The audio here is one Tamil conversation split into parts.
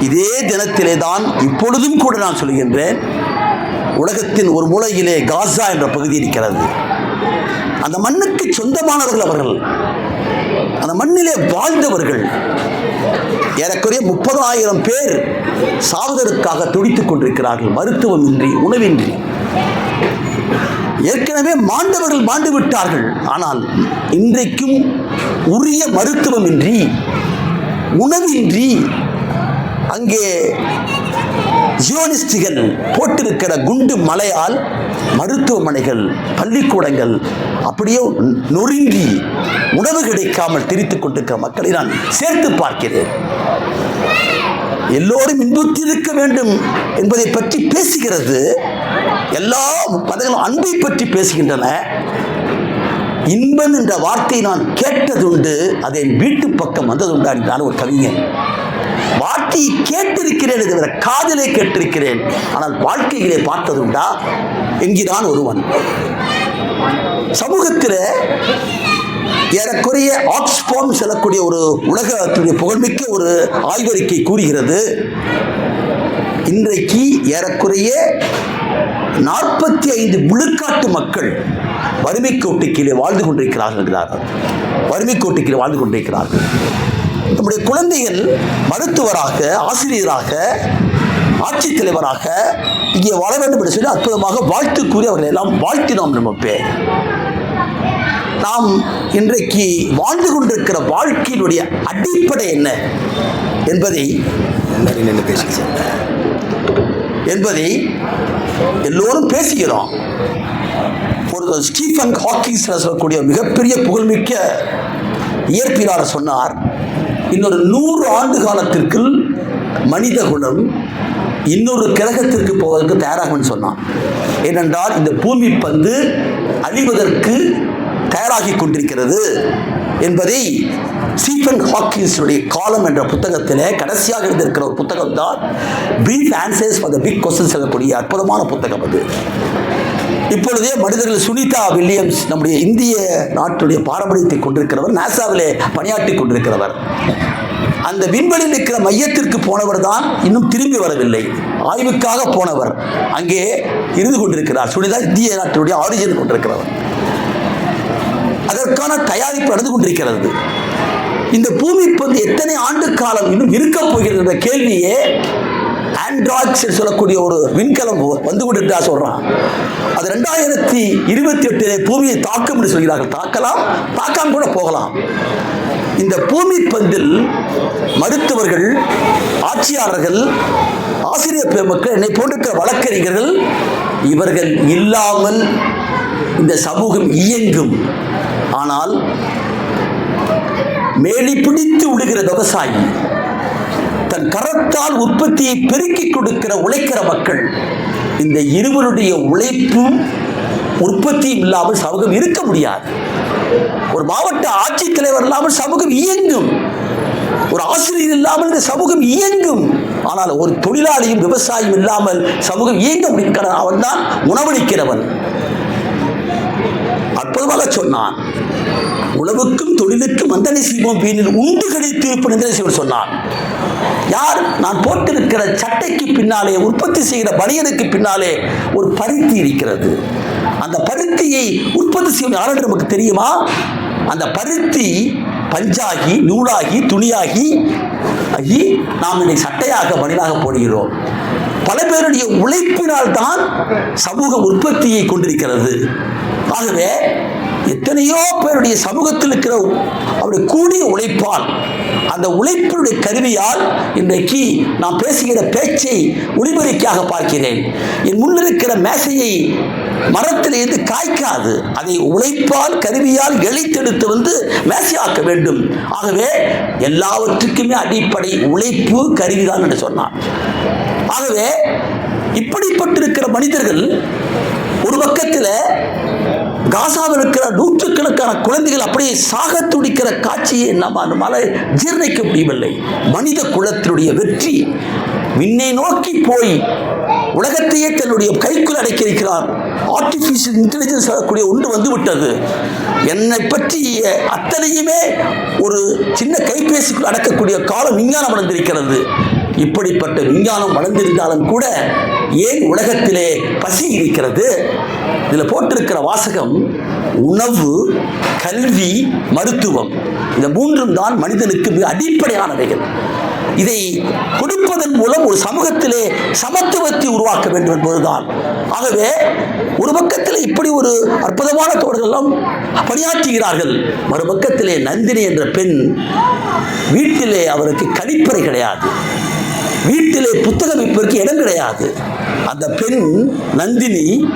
இதே தினத்திலே தான் இப்பொழுதும் கூட நான் சொல்கின்றேன் உலகத்தின் ஒரு மூலையிலே காசா என்ற பகுதி இருக்கிறது. அந்த மண்ணுக்கு சொந்தமானவர்கள் அவர்கள். அந்த மண்ணிலே வாழ்ந்தவர்கள். ஏறக்குறைய முப்பதாயிரம் பேர் சாவதற்காக துடித்துக் கொண்டிருக்கிறார்கள். மருத்துவமின்றி உணவின்றி. ஏற்கனவே மாண்டவர்கள் மாண்டு விட்டார்கள். ஆனால் இன்றைக்கும் உரிய மருத்துவமின்றி உணவின்றி அங்கே ஜியோனிஸ்டுகள் போட்டிருக்கிற குண்டு மலையால் மருத்துவமனைகள் பள்ளிக்கூடங்கள் அப்படியே நொறுங்கி உணவு கிடைக்காமல் திரித்துக் கொண்டிருக்கிற மக்களை நான் சேர்த்து பார்க்கிறேன். எல்லோரும் இன்புற்றிருக்க வேண்டும் என்பதை பற்றி பேசுகிறது. எல்லா மதங்களும் அன்பை பற்றி பேசுகின்றன. இன்பம் என்ற வார்த்தை நான் கேட்டதுண்டு அதை வீட்டு பக்கம் வந்ததுண்டா என்றான் ஒரு கவிஞன். வார்த்தையை கேட்டிருக்கிறேன் தவிர காதலை கேட்டிருக்கிறேன். ஆனால் வாழ்க்கையிலே பார்த்ததுண்டா என்கிறான் ஒருவன். சமூகத்தில் ஏறக்குறைய ஆக்ஸ்போம் செல்லக்கூடிய ஒரு உலகத்துடைய புகழ்மிக்க ஒரு ஆய்வறிக்கை கூறுகிறது. இன்றைக்கு ஏறக்குறைய நாற்பத்தி ஐந்து விழுக்காட்டு மக்கள் வறுமை கோட்டு கீழே வாழ்ந்து கொண்டிருக்கிறார்கள் என்கிறார்கள் வறுமை கோட்டு வாழ்ந்து கொண்டிருக்கிறார்கள். நம்முடைய குழந்தைகள் மருத்துவராக ஆசிரியராக ஆட்சித் தலைவராக இங்கே வாழ வேண்டும் என்று சொல்லி அற்புதமாக வாழ்த்து கூறி அவர்களை எல்லாம் வாழ்த்தினோம் நம்ம பேர் நாம் இன்றைக்கு வாழ்ந்து கொண்டிருக்கிற வாழ்க்கையினுடைய அடிப்படை என்ன என்பதை என்பதை எல்லோரும் பேசுகிறோம். ஒரு ஸ்டீஃபன் ஹாக்கிங்ஸ் சொல்லக்கூடிய மிகப்பெரிய புகழ்மிக்க இயற்பியலாளர் சொன்னார் இன்னொரு நூறு ஆண்டு காலத்திற்குள் மனித குலம் இன்னொரு கிரகத்திற்கு போவதற்கு தயாராகும்னு சொன்னான். ஏனென்றால் இந்த பூமி பந்து அழிவதற்கு தயாராகி கொண்டிருக்கிறது என்பதை ஸ்டீஃபன் ஹாக்கின்ஸுடைய காலம் என்ற புத்தகத்தில் கடைசியாக இருந்திருக்கிற ஒரு புத்தகம் தான் brief answers for the big question சொல்லக்கூடிய அற்புதமான புத்தகம் அது. இப்பொழுதே மனிதர்கள் சுனிதா வில்லியம்ஸ் நம்முடைய இந்திய நாட்டுடைய பாரம்பரியத்தை கொண்டிருக்கிறவர் நாசாவிலே பணியாற்றி கொண்டிருக்கிறவர். அந்த விண்வெளியில் இருக்கிற மையத்திற்கு போனவர் தான் இன்னும் திரும்பி வரவில்லை. ஆய்வுக்காக போனவர். அங்கே இருந்து கொண்டிருக்கிறார். சுனிதா இந்திய நாட்டினுடைய ஆரிஜின் கொண்டிருக்கிறவர். அதற்கான தயாரிப்பு நடந்து கொண்டிருக்கிறது. இந்த பூமி பந்து எத்தனை ஆண்டு காலம் இன்னும் இருக்க போகிறது என்ற கேள்வியே ஆண்ட்ராய்ட்ஸ் சொல்லக்கூடிய ஒரு விண்கலம் வந்து கொண்டிருந்தா சொல்றான். அது ரெண்டாயிரத்தி இருபத்தி எட்டிலே பூமியை தாக்கும் என்று சொல்கிறார்கள். தாக்கலாம் தாக்காம கூட போகலாம். இந்த பூமி பந்தில் மருத்துவர்கள் ஆட்சியாளர்கள் ஆசிரியர் பெருமக்கள் என்னை போன்றிருக்கிற வழக்கறிஞர்கள் இவர்கள் இல்லாமல் இந்த சமூகம் இயங்கும். ஆனால் மேலி பிடித்து விடுகிற விவசாயி தன் கரத்தால் உற்பத்தியை பெருக்கிக் கொடுக்கிற உழைக்கிற மக்கள் இந்த இருவருடைய உழைப்பும் உற்பத்தியும் இல்லாமல் சமூகம் இருக்க முடியாது. ஒரு மாவட்ட ஆட்சித்தலைவர் இல்லாமல் சமூகம் இயங்கும். ஒரு ஆசிரியர் இல்லாமல் இந்த சமூகம் இயங்கும். ஆனால் ஒரு தொழிலாளியும் விவசாயியும் இல்லாமல் சமூகம் இயங்க முடிக்கிற அவன் தான் உணவளிக்கிறவன். அற்புதமாக சொன்னான். உழவுக்கும் தொழிலுக்கும் மந்தனை செய்வோம் வீணில் உண்டு கிடைத்திருப்பு நிந்தனை செய்வோம் சொன்னான். யார்? நான் போட்டிருக்கிற சட்டைக்கு பின்னாலே உற்பத்தி செய்கிற பனியனுக்கு பின்னாலே ஒரு பருத்தி இருக்கிறது. அந்த பருத்தியை உற்பத்தி செய்யும் யாரும் நமக்கு தெரியுமா? அந்த பருத்தி பஞ்சாகி நூலாகி துணியாகி ஆகி நாம் இன்னைக்கு சட்டையாக மனிதாக போடுகிறோம். பல பேருடைய உழைப்பினால் தான் சமூக உற்பத்தியை கொண்டிருக்கிறது. ஆகவே எத்தனையோ பேருடைய சமூகத்தில் இருக்கிற அவருடைய கூடிய உழைப்பால் அந்த உழைப்பினுடைய கருவியால் இன்றைக்கு நான் பேசுகிற பேச்சை ஒளிபரிக்காக பார்க்கிறேன். என் முன்னிருக்கிற மேசையை மரத்திலிருந்து காய்க்காது. அதை உழைப்பால் கருவியால் எழைத்தெடுத்து வந்து மேசையாக்க வேண்டும். ஆகவே எல்லாவற்றுக்குமே அடிப்படை உழைப்பு கருவிதான் என்று சொன்னான் ஆகவே இப்படிப்பட்டிருக்கிற மனிதர்கள் ஒரு பக்கத்தில் காசாவில் இருக்கிற நூற்றுக்கணக்கான குழந்தைகள் அப்படியே சாக துடிக்கிற காட்சியை நம்ம அந்த மலை ஜீர்ணிக்க முடியவில்லை. மனித குலத்தினுடைய வெற்றி விண்ணை நோக்கி போய் உலகத்தையே தன்னுடைய கைக்குள் அடைக்கிருக்கிறார் ஆர்டிஃபிஷியல் இன்டெலிஜென்ஸ் வரக்கூடிய ஒன்று வந்து விட்டது என்னை பற்றிய அத்தனையுமே ஒரு சின்ன கைபேசிக்குள் அடக்கக்கூடிய காலம் விஞ்ஞானம் அடைந்திருக்கிறது இப்படிப்பட்ட விஞ்ஞானம் வளர்ந்திருந்தாலும் கூட ஏன் உலகத்திலே பசி இருக்கிறது? இதில் போட்டிருக்கிற வாசகம் உணவு கல்வி மருத்துவம். இந்த மூன்றும் தான் மனிதனுக்கு மிக அடிப்படையானவைகள். இதை கொடுப்பதன் மூலம் ஒரு சமூகத்திலே சமத்துவத்தை உருவாக்க வேண்டும் என்பதுதான். ஆகவே ஒரு பக்கத்தில் இப்படி ஒரு அற்புதமான தோழர்களெல்லாம் பணியாற்றுகிறார்கள். மறுபக்கத்திலே நந்தினி என்ற பெண் வீட்டிலே அவருக்கு கழிப்பறை கிடையாது. வீட்டிலே புத்தகம் வைப்பதற்கு இடம் கிடையாது. அந்த பெண் நந்தினி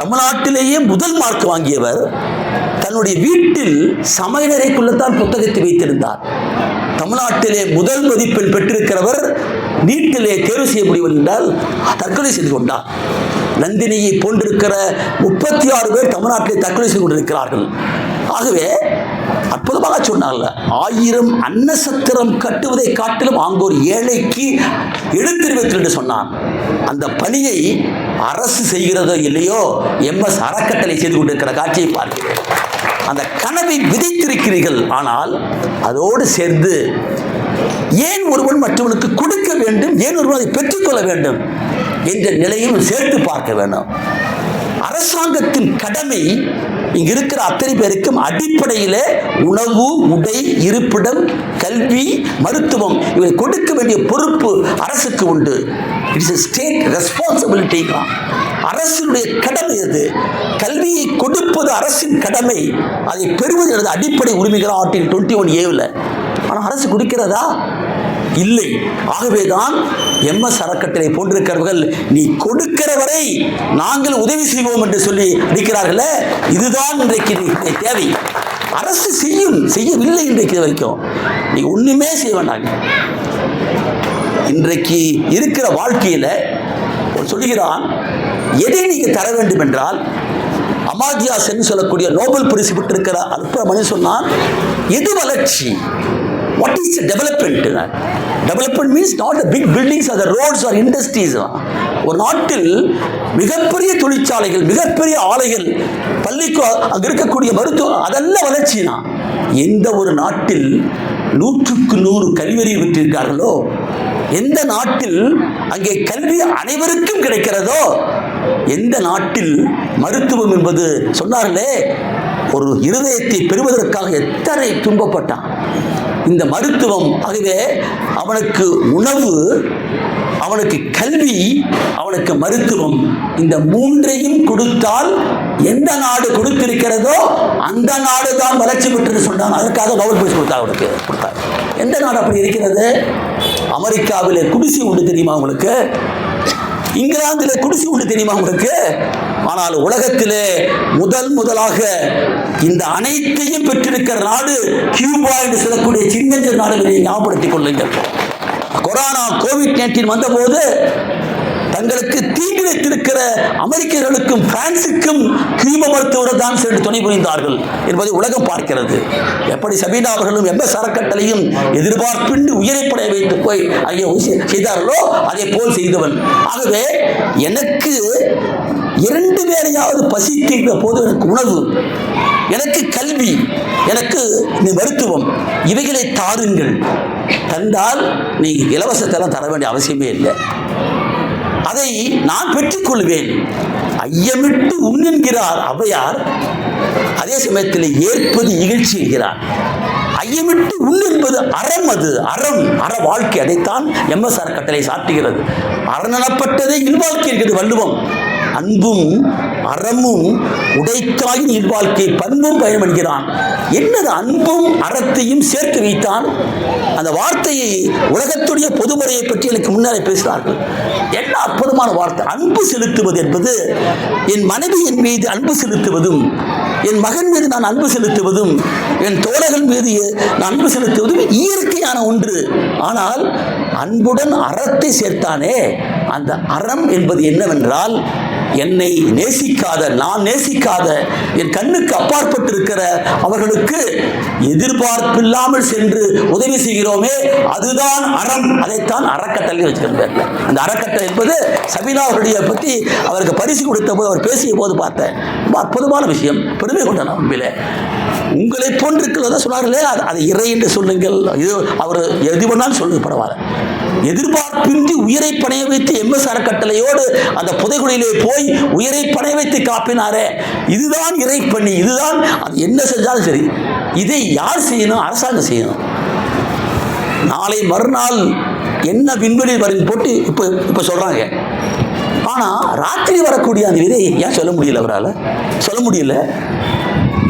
தமிழ்நாட்டிலேயே முதல் மார்க் வாங்கியவர். தன்னுடைய வீட்டில் சமையலறைக்குள்ளத்தான் புத்தகத்தை வைத்திருந்தார். தமிழ்நாட்டிலே முதல் மதிப்பெண் பெற்றிருக்கிறவர் நீட்டிலே தேர்வு செய்ய முடியவில்லை என்றால் தற்கொலை செய்து கொண்டார். நந்தினியை போன்றிருக்கிற முப்பத்தி ஆறு பேர் தமிழ்நாட்டிலே தற்கொலை செய்து கொண்டிருக்கிறார்கள். ஆகவே அற்புதமாக சொன்னார்ல ஆயிரம் அன்னசத்திரம் கட்டுவதை காட்டிலும் அங்கோர் ஏழைக்கு எழுத்தறிவித்தல் என்று சொன்னான். அந்த பணியை அரசு செய்கிறதோ இல்லையோ எம்எஸ் அறக்கட்டளை செய்து கொண்டிருக்கிற காட்சியை பார்க்கிறேன். அந்த கனவை விதைத்திருக்கிறீர்கள். ஆனால் அதோடு சேர்ந்து ஏன் ஒருவன் மற்றவனுக்கு கொடுக்க வேண்டும்? ஏன் ஒருவன் அதை பெற்றுக்கொள்ள வேண்டும்? என்ற நிலையும் சேர்த்து பார்க்க வேண்டும் அரசாங்கத்தின் கடமை இங்க இருக்கிற அத்தனை பேருக்கும் அடிப்படையிலே உணவு உடை இருப்பிடம் கல்வி மருத்துவம் இவை கொடுக்க வேண்டிய பொறுப்பு அரசுக்கு உண்டு. இட்ஸ் ஸ்டேட் ரெஸ்பான்சிபிலிட்டி அரசினுடைய கடமை அது கல்வியை கொடுப்பது அரசின் கடமை. அதை பெறுவது எனது அடிப்படை உரிமைகள் ஆர்டிகல் டுவெண்ட்டி ஒன் ஏவில் ஆனால் அரசு கொடுக்கிறதா? இல்லை. ஆகவேதான் எம்எஸ் அறக்கட்டளை போன்றிருக்கிறவர்கள் நீ கொடுக்கிற வரை நாங்கள் உதவி செய்வோம் என்று சொல்லி அடிக்கிறார்களே இதுதான் இன்றைக்கு தேவை. அரசு செய்யும் செய்யவில்லை இன்றைக்கு வரைக்கும். நீ ஒண்ணுமே செய்ய வேண்டாங்க இன்றைக்கு இருக்கிற வாழ்க்கையில் சொல்கிறான் சொல்லுகிறான் எதை நீங்க தர வேண்டும் என்றால் அமாத்தியாஸ் என்று சொல்லக்கூடிய நோபல் பரிசு பெற்றிருக்கிற அற்புத மனிதன் சொன்னான் எது வளர்ச்சி? What is development development means not big buildings or roads or industries ஒரு நாட்டில் மிகப்பெரிய தொழிற்சாலைகள் மிகப்பெரிய ஆலைகள் பள்ளிக்கு அங்கே இருக்கக்கூடிய மருத்துவம் அதெல்லாம் வளர்ச்சினா எந்த ஒரு நாட்டில் நூற்றுக்கு நூறு கல்வியறிவு பெற்றிருக்கார்களோ எந்த நாட்டில் அங்கே கல்வி அனைவருக்கும் கிடைக்கிறதோ எந்த நாட்டில் மருத்துவம் என்பது சொன்னார்களே ஒரு இருதயத்தை பெறுவதற்காக எத்தனை துன்பப்பட்டான். இந்த மருத்துவம் ஆகவே அவனுக்கு உணவு அவனுக்கு கல்வி அவனுக்கு மருத்துவம் இந்த மூன்றையும் கொடுத்தால் எந்த நாடு கொடுத்திருக்கிறதோ அந்த நாடு தான் வளர்ச்சி பெற்றுன்னு சொன்னாங்க. அதுக்காக நோபல் பரிசு கொடுத்தா அவனுக்கு. கொடுத்தார் எந்த நாடு அப்படி இருக்கிறது? அமெரிக்காவில் குடிசை உண்டு தெரியுமா உங்களுக்கு? இங்கிலாந்தில் குடிசை உண்டு தெரியுமா உங்களுக்கு? ஆனால் உலகத்திலே முதல் முதலாக இந்த அனைத்தையும் பெற்றிருக்கிற நாடு கியூபா என்று சொல்லக்கூடிய சின்னஞ்சல் நாடுகளை ஞாபகப்படுத்திக் கொள்ளுங்கள். கொரோனா கோவிட் நைன்டீன் வந்தபோது தங்களுக்கு தீங்கு வைத்திருக்கிற அமெரிக்கர்களுக்கும் பிரான்சுக்கும் கிரீம மருத்துவர் தான் சென்று துணை புரிந்தார்கள் என்பதை உலகம் பார்க்கிறது. எப்படி சபீனா அவர்களும் எந்த சரக்கட்டளையும் எதிர்பார்ப்பின்றி உயிரைப்படைய வைத்து போய் ஐயோ செய்தார்களோ அதே போல் செய்தவன். ஆகவே எனக்கு இரண்டு பேரையாவது பசிக்கின்ற போது எனக்கு உணவு எனக்கு கல்வி எனக்கு இந்த மருத்துவம் இவைகளை தாருங்கள். தந்தால் நீ இலவசத்தெல்லாம் தர வேண்டிய அவசியமே இல்லை. அதை நான் பெற்றுக்கொள்வேன். ஐயமிட்டு உண்ணுகிறார் அவையார். அதே சமயத்தில் ஏற்பது இகழ்ச்சி என்கிறார். ஐயமிட்டு உண் என்பது அறம் அது அறம் அற வாழ்க்கை. அதைத்தான் எம்எஸ்ஆர் கட்டளை சாட்டுகிறது. அறநனப்பட்டதே இல்வாழ்க்கை இருக்கிறது வள்ளுவம். அன்பும் அறமும் உடைத்தாயின் இல்வாழ்க்கை பண்பும் பயன்படுகிறான் என்னது அன்பும் அறத்தையும் சேர்த்து வைத்தான்? அந்த வார்த்தையை உலகத்துடைய பொதுமுறையை பற்றி எனக்கு முன்னாலே பேசினார்கள். என்ன அற்புதமான வார்த்தை. அன்பு செலுத்துவது என்பது என் மனைவி என் மீது அன்பு செலுத்துவதும் என் மகன் மீது நான் அன்பு செலுத்துவதும் என் தோழர்கள் மீது நான் அன்பு செலுத்துவதும் இயற்கையான ஒன்று. ஆனால் அன்புடன் அறத்தை சேர்த்தானே அந்த அறம் என்பது என்னவென்றால் என்னை நேசிக்காத நான் நேசிக்காத என் கண்ணுக்கு அப்பாற்பட்டிருக்கிற அவர்களுக்கு எதிர்பார்ப்பில்லாமல் சென்று உதவி செய்கிறோமே அதுதான் அறம். அதைத்தான் அறக்கட்டளை வச்சிருந்தார் அந்த அறக்கட்டளை என்பது சபீனா அவருடைய பற்றி அவருக்கு பரிசு கொடுத்த போது அவர் பேசிய போது பார்த்தேன் ரொம்ப அற்புதமான விஷயம். பெருமை கொண்ட நம்பில உண்மையிலே உங்களை போன்றிருக்கிறத சொன்னார்களே அது அதை இறை என்று சொல்லுங்கள். இது அவர் எது வேணாலும் சொல்லுங்க பரவாயில்ல. எதிர்பார்ப்பின்றி உயிரை பணைய வைத்து எம்எஸ் அறக்கட்டளையோடு அந்த புதைகுழியிலே போய் உயிரை பணைய வைத்து காப்பினாரே. இதுதான் இறை பண்ணி இதுதான் அது என்ன செஞ்சாலும் சரி. இதை யார் செய்யணும்? அரசாங்கம் செய்யணும். நாளை மறுநாள் என்ன விண்வெளி வரையும் போட்டு இப்போ இப்போ சொல்கிறாங்க ஆனால் ராத்திரி வரக்கூடிய அந்த விதை ஏன் சொல்ல முடியல அவரால்? சொல்ல முடியல.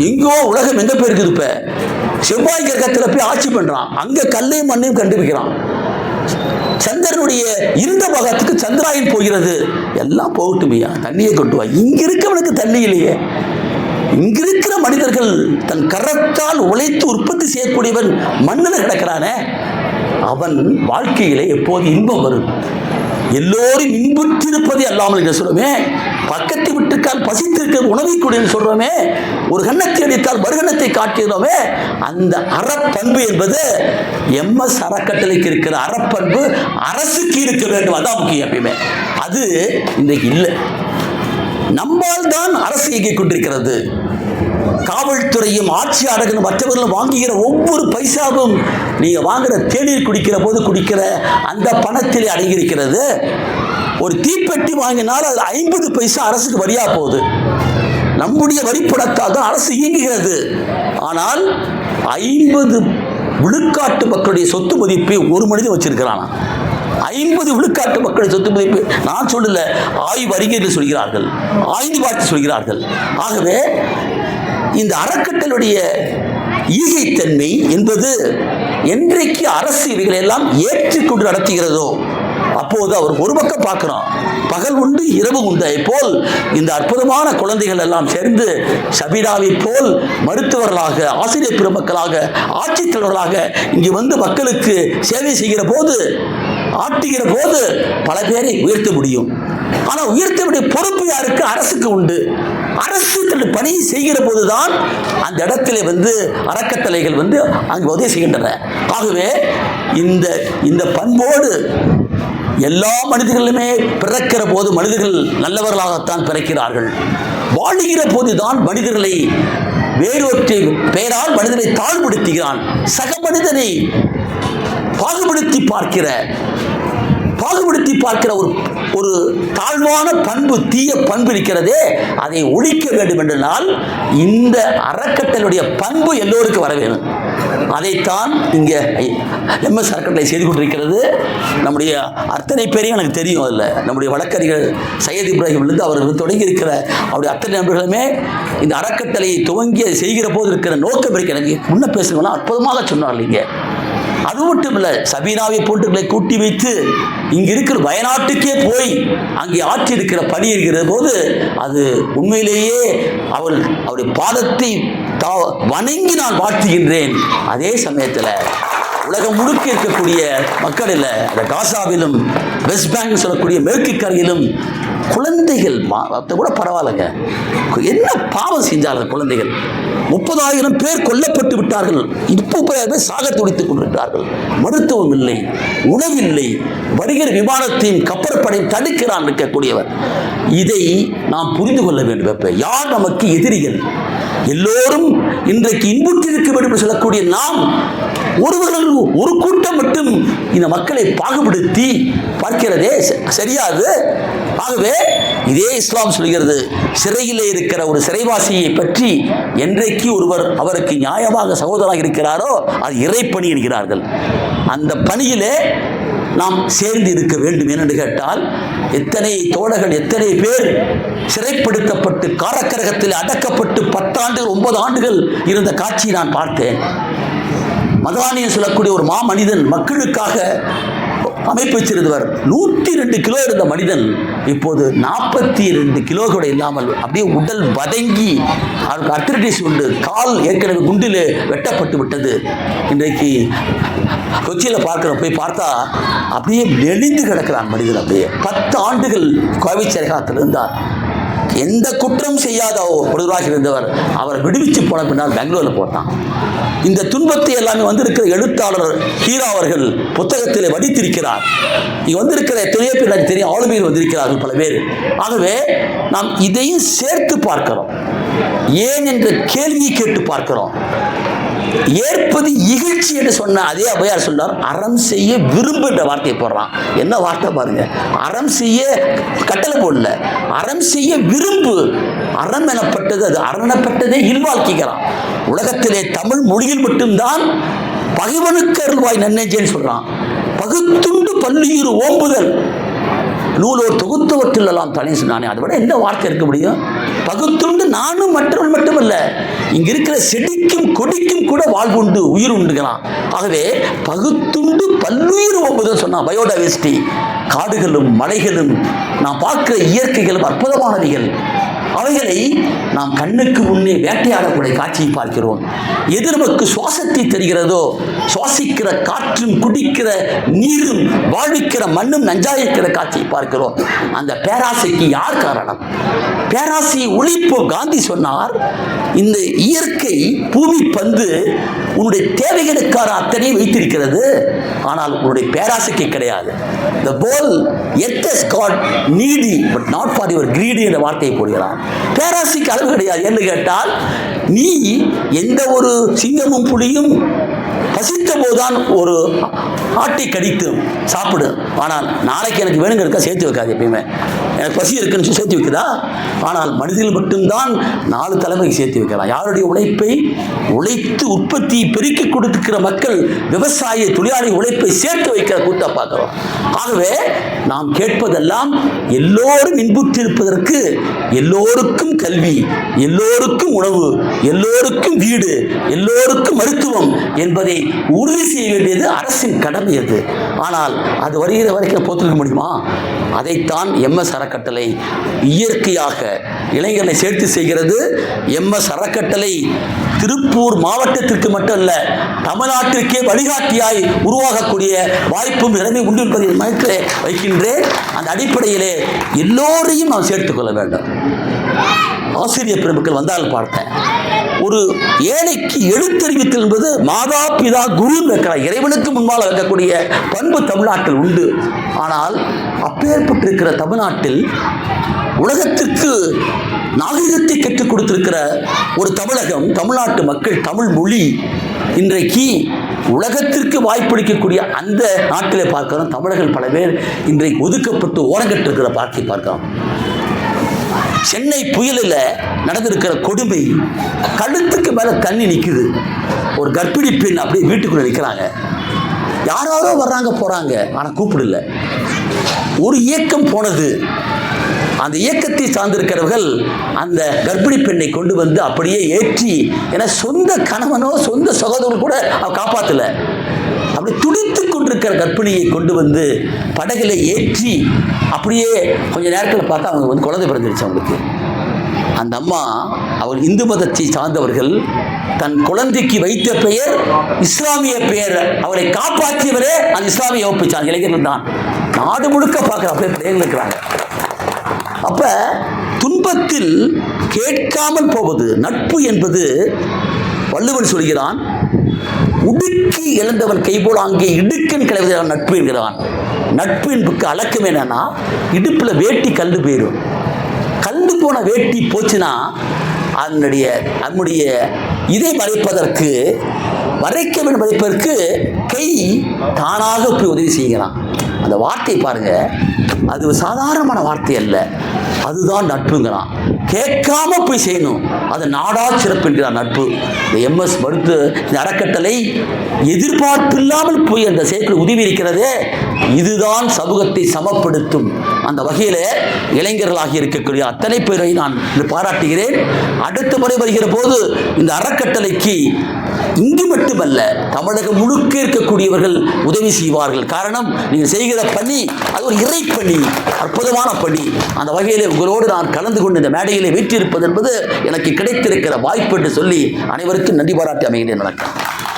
எங்கோ உலகம் எங்கே போயிருக்குது இப்போ? செவ்வாய் கிரகத்தில் போய் ஆட்சி பண்ணுறான் அங்கே கல்லையும் மண்ணையும் கண்டுபிடிக்கிறான். சந்திரனுடைய இருந்த பாகத்துக்கு சந்திராயன் போகிறது. எல்லாம் போகட்டுமையா தண்ணியை கொண்டு வா. இங்க இருக்கவனுக்கு தண்ணி இல்லையே. இங்கிருக்கிற மனிதர்கள் தன் கரத்தால் உழைத்து உற்பத்தி செய்யக்கூடியவன் மண்ணில் கிடக்கிறானே. அவன் வாழ்க்கையிலே எப்போது இன்பம் வரும். எல்லோரும் இன்புற்றிருப்பது அல்லாமல் என்று சொல்லுமே பக்கத்து விட்டுக்கால் பசித்திருக்க உணவை கொடுன்னு சொல்றோமே. ஒரு கண்ணத்தை அடித்தால் மறுகணத்தை காட்டுகிறோமே. அந்த அறப்பண்பு என்பது எம்எஸ் அறக்கட்டளைக்கு இருக்கிற அறப்பண்பு அரசுக்கு இருக்க வேண்டும். அதான் முக்கியம் எப்பயுமே. அது இன்றைக்கு இல்லை. நம்மால் தான் அரசு இயங்கிக் கொண்டிருக்கிறது காவல்துறையும் ஆட்சியாளர்களும் மற்றவர்களும் வாங்குகிற ஒவ்வொரு பைசாவும் நீங்க வாங்குற தேநீர் குடிக்கிற போது குடிக்கிற அந்த பணத்தில் அடங்கியிருக்கிறது. ஒரு தீப்பெட்டி வாங்கினால் அது ஐம்பது பைசா அரசுக்கு வரியா போகுது. நம்முடைய வரிப்பணத்தால் தான் அரசு இயங்குகிறது. ஆனால் ஐம்பது விழுக்காட்டு மக்களுடைய சொத்து மதிப்பை ஒரு மனிதன் வச்சிருக்கிறான் ஐம்பது விழுக்காட்டு மக்கள் சொத்து மதிப்பு. நான் சொல்லல ஆய்வு அறிஞர்கள் சொல்கிறார்கள் ஆய்ந்து பார்த்து சொல்கிறார்கள். ஆகவே இந்த அறக்கட்டளுடைய ஈகைத்தன்மை என்பது என்றைக்கு அரசு இவைகளை எல்லாம் ஏற்றுக்கொண்டு நடத்துகிறதோ அப்போது அவர் ஒரு பக்கம் பார்க்கிறோம் பகல் உண்டு இரவு உண்டு. போல் இந்த அற்புதமான குழந்தைகள் எல்லாம் சேர்ந்து சபிடாவை போல் மருத்துவர்களாக ஆசிரியர் பெருமக்களாக ஆட்சித்தலைவர்களாக இங்கு வந்து மக்களுக்கு சேவை செய்கிற போது ஆட்டுகிற போது பல பேரை உயர்த்த முடியும். ஆனால் உயர்த்த வேண்டிய பொறுப்பு யாருக்கு? அரசுக்கு உண்டு. அரசு தன்னுடைய பணியை செய்கிற போதுதான் அந்த இடத்திலே வந்து அறக்கட்டளைகள் வந்து அங்கு உதவி செய்கின்றன. ஆகவே இந்த இந்த பண்போடு எல்லா மனிதர்களுமே பிறக்கிற போது மனிதர்கள் நல்லவர்களாகத்தான் பிறக்கிறார்கள். வாழுகிற போதுதான் மனிதர்களை வேறொற்றை பெயரால் மனிதனை தாழ்படுத்துகிறான். சக மனிதனை பாகுபடுத்தி பார்க்கிற பாகுபடுத்தி பார்க்கிற ஒரு ஒரு தாழ்வான பண்பு தீய பண்பு இருக்கிறதே அதை ஒழிக்க வேண்டும் என்றால் இந்த அறக்கட்டளுடைய பண்பு எல்லோருக்கும் வர வேணும் அதைத்தான் இங்கே எம்எஸ் அறக்கட்டளை செய்து கொண்டிருக்கிறது. நம்முடைய அத்தனை பேரையும் எனக்கு தெரியும் அதில். நம்முடைய வழக்கறிஞர் சையத் இப்ராஹிம்லேருந்து அவர் தொடங்கி இருக்கிற அவருடைய அத்தனை நண்பர்களுமே இந்த அறக்கட்டளையை துவங்கி செய்கிற போது இருக்கிற நோக்கம் இருக்கு. எனக்கு முன்ன பேசுகிறவங்களாம் அற்புதமாக சொன்னார் இங்கே. அது மட்டும் இல்லை சபீனாவை போட்டுகளை கூட்டி வைத்து இங்க இருக்கிற வயநாட்டுக்கே போய் அங்கே ஆற்றி இருக்கிற பணி இருக்கிற போது அது உண்மையிலேயே அவள் அவருடைய பாதத்தை வணங்கி நான் வாழ்த்துகின்றேன். அதே சமயத்தில் உலகம் முழுக்க இருக்கக்கூடிய மக்கள் இல்லை அந்த காசாவிலும் வெஸ்ட் பேங்க் சொல்லக்கூடிய மேற்கு கரையிலும் குழந்தைகள் மா- கூட பரவாயில்லைங்க. என்ன பாவம் செஞ்சார்கள் குழந்தைகள்? முப்பதாயிரம் பேர் கொல்லப்பட்டு விட்டார்கள். முப்பதாயிரம் பேர் சாக துடித்துக் கொண்டிருக்கிறார்கள் மருத்துவம் இல்லை உணவில்லை வருகிற விமானத்தையும் கப்பற்படையும் தடுக்கிறான் இருக்கக்கூடியவர். இதை நாம் புரிந்து கொள்ள வேண்டும் எப்ப யார் நமக்கு எதிரிகள்? எல்லோரும் இன்றைக்கு இன்புற்றிருக்க வேண்டும் என்று சொல்லக்கூடிய நாம் ஒருவர்கள் ஒரு கூட்டம் மட்டும் இந்த மக்களை பாகுபடுத்தி பார்க்கிறதே ச- சரியாது ஆகவே இதே இஸ்லாம் சொல்கிறது. சிறையிலே இருக்கிற ஒரு சிறைவாசியை பற்றி என்றைக்கு ஒருவர் அவருக்கு நியாயமாக சகோதரராக இருக்கிறாரோ அது இறைப்பணி என்கிறார்கள். அந்த பணியிலே நாம் சேர்ந்து இருக்க வேண்டும் என்று கேட்டால் எத்தனை தோழர்கள் எத்தனை பேர் சிறைப்படுத்தப்பட்டு காரக்கரகத்தில் அடக்கப்பட்டு பத்தாண்டுகள் ஒன்பது ஆண்டுகள் இருந்த காட்சியை நான் பார்த்தேன். மதுராணியன் சொல்லக்கூடிய ஒரு மாமனிதன் மக்களுக்காக அமைப்பு வச்சிருந்தவர். நூற்றி ரெண்டு கிலோ இருந்த மனிதன் இப்போது நாற்பத்தி ரெண்டு கிலோ கூட இல்லாமல் அப்படியே உடல் வதங்கி அவருக்கு அர்த்தடிஸ் உண்டு. கால் ஏற்கனவே குண்டில் வெட்டப்பட்டு விட்டது. இன்றைக்கு கொச்சியில் பார்க்குற போய் பார்த்தா அப்படியே நெளிந்து கிடக்கிறான் மனிதன் அப்படியே. பத்து ஆண்டுகள் கோவை சிறைகாலத்தில் இருந்தார் எந்த குற்றம் செய்யாத ஒருவராக இருந்தவர் அவர் விடுவிச்சு போன பின்னால் பெங்களூரில் போட்டான். இந்த துன்பத்தை எல்லாமே வந்திருக்கிற எழுத்தாளர் ஹீரா அவர்கள் புத்தகத்தில் வடித்திருக்கிறார். இங்கே வந்திருக்கிற எத்தனையோ பேர் தெரியும் ஆளுமையில் வந்திருக்கிறார்கள் பல பேர். ஆகவே நாம் இதையும் சேர்த்து பார்க்கிறோம். ஏன் என்ற கேள்வியை கேட்டு பார்க்கிறோம். ஏற்பது இகழ்ச்சி என்று சொன்ன அதே அபையார் சொன்னார் அறம் செய்ய விரும்புன்ற வார்த்தையை போடுறான். என்ன வார்த்தை பாருங்க. அறம் செய்ய கட்டளை போடல. அறம் செய்ய விரும்பு. அறம் எனப்பட்டது அது. அரணப்பட்டதே இல்வாழ்க்கைக்கிறான் உலகத்திலே தமிழ் மொழியில் மட்டும்தான் பகைவனுக்கு அருள்வாய் நன்னெஞ்சேன்னு சொல்றான். பகுத்துண்டு பல்லுயிர் ஓம்புதல். நூலோர் தொகுத்தவற்றில் எல்லாம் தனி சொன்னானே. அதை விட எந்த வார்த்தை இருக்க முடியும்? பகுத்துண்டு நானும் மற்றவன் மட்டுமல்ல இங்க இருக்கிற செடிக்கும் கொடிக்கும் கூட வாழ்வுண்டு உயிர் உண்டுகிறான் ஆகவே பகுத்துண்டு பல்லுயிர் ஒன்பதுன்னு சொன்னான் பயோடைவர்சிட்டி. காடுகளும் மலைகளும் நான் பார்க்கிற இயற்கைகளும் அற்புதமானவைகள். அவைகளை நாம் கண்ணுக்கு முன்னே வேட்டையாடக்கூடிய காட்சியை பார்க்கிறோம். எது நமக்கு சுவாசத்தை தெரிகிறதோ சுவாசிக்கிற காற்றும் குடிக்கிற நீரும் வாழ்விக்கிற மண்ணும் நஞ்சாயிருக்கிற காட்சியை பார்க்கிறோம். அந்த பேராசைக்கு யார் காரணம்? பேராசையை ஒழிப்போ காந்தி சொன்னார் இந்த இயற்கை பூமி பந்து உன்னுடைய தேவைகளுக்கான அத்தனை வைத்திருக்கிறது ஆனால் உன்னுடைய பேராசைக்கு கிடையாது. த போல் எட் has got needy but not for your greedy என்ற வார்த்தையை போடுகிறான். பேராசிக்கு அளவு கிடையாது என்று கேட்டால் நீ எந்த ஒரு சிங்கமும் புலியும் பசித்த போதுதான் ஒரு ஆட்டை கடித்து சாப்பிடு. ஆனால் நாளைக்கு எனக்கு வேணுங்கிறதுக்கா சேர்த்து வைக்காது எப்பயுமே. எனக்கு பசி இருக்குன்னு சொல்லி சேர்த்து வைக்குதா? ஆனால் மனிதர்கள் மட்டும்தான் நாலு தலைமைக்கு சேர்த்து வைக்கலாம். யாருடைய உழைப்பை உழைத்து உற்பத்தி பெருக்கி கொடுத்துக்கிற மக்கள் விவசாய தொழிலாளி உழைப்பை சேர்த்து வைக்கிற கூட்ட பார்க்கிறோம். ஆகவே நாம் கேட்பதெல்லாம் எல்லோரும் இன்புற்றிருப்பதற்கு எல்லோருக்கும் கல்வி எல்லோருக்கும் உணவு எல்லோருக்கும் வீடு எல்லோருக்கும் மருத்துவம் என்பதை உறுதி செய்ய வேண்டியது அரசின் கடமை அது. ஆனால் அது வருகிற வரைக்கும் போத்திருக்க முடியுமா? அதைத்தான் எம்எஸ் அறக்கட்டளை இயற்கையாக இளைஞர்களை சேர்த்து செய்கிறது. எம்எஸ் அறக்கட்டளை திருப்பூர் மாவட்டத்திற்கு மட்டும் அல்ல தமிழ்நாட்டிற்கே வழிகாட்டியாய் உருவாகக்கூடிய வாய்ப்பும் நிலைமை உண்டு என்பதை மனத்தில் வைக்கின்றேன். அந்த அடிப்படையிலே எல்லோரையும் நாம் சேர்த்துக்கொள்ள வேண்டும். ஆசிரியர் பெருமக்கள் வந்தால் பார்த்தேன். ஒரு ஏழைக்கு எழுத்தறிவித்தல் என்பது மாதா பிதா குரு வைக்கிறார் இறைவனுக்கு முன்பால் வைக்கக்கூடிய பண்பு தமிழ்நாட்டில் உண்டு. ஆனால் அப்பேற்பட்டிருக்கிற தமிழ்நாட்டில் உலகத்திற்கு நாகரிகத்தை கற்றுக் கொடுத்திருக்கிற ஒரு தமிழகம் தமிழ்நாட்டு மக்கள் தமிழ் மொழி. இன்றைக்கு உலகத்திற்கு வாய்ப்பளிக்கக்கூடிய அந்த நாட்டிலே பார்க்கிறோம் தமிழர்கள் பல பேர் இன்றைக்கு ஒதுக்கப்பட்டு ஓரங்கட்டிருக்கிற பார்க்கை பார்க்கிறோம் சென்னை புயலில் நடந்திருக்கிற கொடுமை கழுத்துக்கு மேலே தண்ணி நிற்குது ஒரு கர்ப்பிணி பெண் அப்படியே வீட்டுக்குள்ளே நிற்கிறாங்க யாராரோ வர்றாங்க போகிறாங்க ஆனால் கூப்பிடல. ஒரு இயக்கம் போனது. அந்த இயக்கத்தை சார்ந்திருக்கிறவர்கள் அந்த கர்ப்பிணி பெண்ணை கொண்டு வந்து அப்படியே ஏற்றி ஏன்னா சொந்த கணவனோ சொந்த சகோதரர் கூட அவ காப்பாற்றல அப்படி துடித்து கொண்டிருக்கிற கர்ப்பிணியை கொண்டு வந்து படகுல ஏற்றி அப்படியே கொஞ்ச நேரத்தில் பார்த்தா அவங்க வந்து குழந்தை பிறந்துருச்சு அவங்களுக்கு. அந்த அம்மா அவர் இந்து மதத்தை சார்ந்தவர்கள் தன் குழந்தைக்கு வைத்த பெயர் இஸ்லாமிய பெயர் அவரை காப்பாற்றியவரே அந்த இஸ்லாமிய வகுப்பு சார்ந்த இளைஞர்கள் தான். நாடு முழுக்க பார்க்குற அப்படியே பிள்ளைகள் இருக்கிறாங்க. அப்ப துன்பத்தில் கேட்காமல் போவது நட்பு என்பது வள்ளுவன் சொல்கிறான் உடுக்கி எழுந்தவன் கைபோல் அங்கே இடுக்கன் கிளவுகிறான் நட்பு என்கிறான் நட்பு என்புக்கு அழக்கம் என்னன்னா இடுப்பில் வேட்டி கல்லு போயிடும் கல்லு போன வேட்டி போச்சுன்னா அதனுடைய அதனுடைய இதை மறைப்பதற்கு மறைக்க வேண்டும் மறைப்பதற்கு கை தானாக போய் உதவி செய்கிறான். அந்த வார்த்தையை பாருங்க அது ஒரு சாதாரணமான வார்த்தை அல்ல. அதுதான் நட்புங்கிறான். கேட்காம போய் செய்யணும். அது நாடா சிறப்புங்கிறான் நட்பு. இந்த எம்எஸ் மருத்து இந்த அறக்கட்டளை எதிர்பார்ப்பில்லாமல் போய் அந்த செயற்கை உதவி இருக்கிறதே இதுதான் சமூகத்தை சமப்படுத்தும். அந்த வகையில் இளைஞர்களாக இருக்கக்கூடிய அத்தனை பேரை நான் பாராட்டுகிறேன். அடுத்த முறை வருகிற போது இந்த அறக்கட்டளைக்கு இங்கு மட்டுமல்ல தமிழகம் முழுக்க இருக்கக்கூடியவர்கள் உதவி செய்வார்கள். காரணம் நீங்கள் செய்கிற பணி அது ஒரு இறை பணி அற்புதமான பணி. அந்த வகையில் உங்களோடு நான் கலந்து கொண்டு இந்த மேடையிலே வீற்றிருப்பது என்பது எனக்கு கிடைத்திருக்கிற வாய்ப்பு என்று சொல்லி அனைவருக்கும் நன்றி பாராட்டி அமைகின்றேன். வணக்கம்.